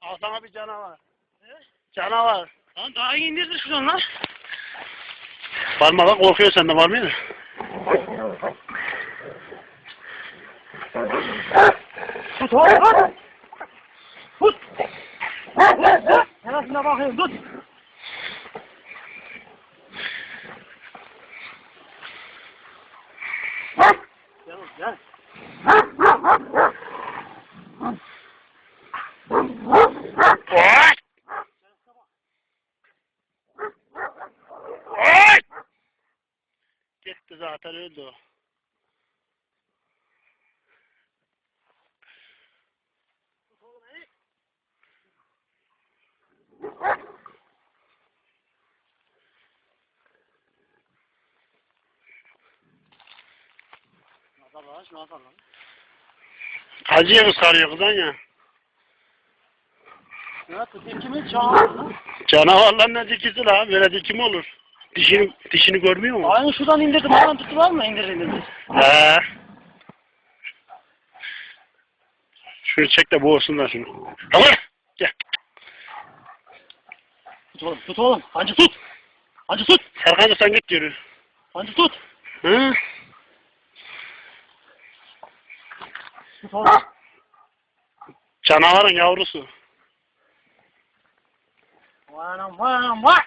Al sana bir canavar. He? Canavar. Lan daha iyi indirdin şuradan lan. Varma lan korkuyor senden var mı? Tut Neresine bakıyorum tut. Gel gel. Gitti zaten öldü o. Şunu atar lan. Acıya kısarıyor kızan ya. Ya tutayım kimin çağırdı lan? Canavarlar ne dikisi la? Böyle dikim olur. Dişini, dişini görmüyor mu? Aynı şuradan indirdim. Hemen tuttular mı? İndir indir. He. Şunu çek de boğulsunlar şunu. Tamam. Gel. Tut oğlum tut oğlum. Hancı tut. Hancı tut. Serkan da sen git yürü. Hancı tut. Hı? Canavarın yavrusu. Vay anam vay.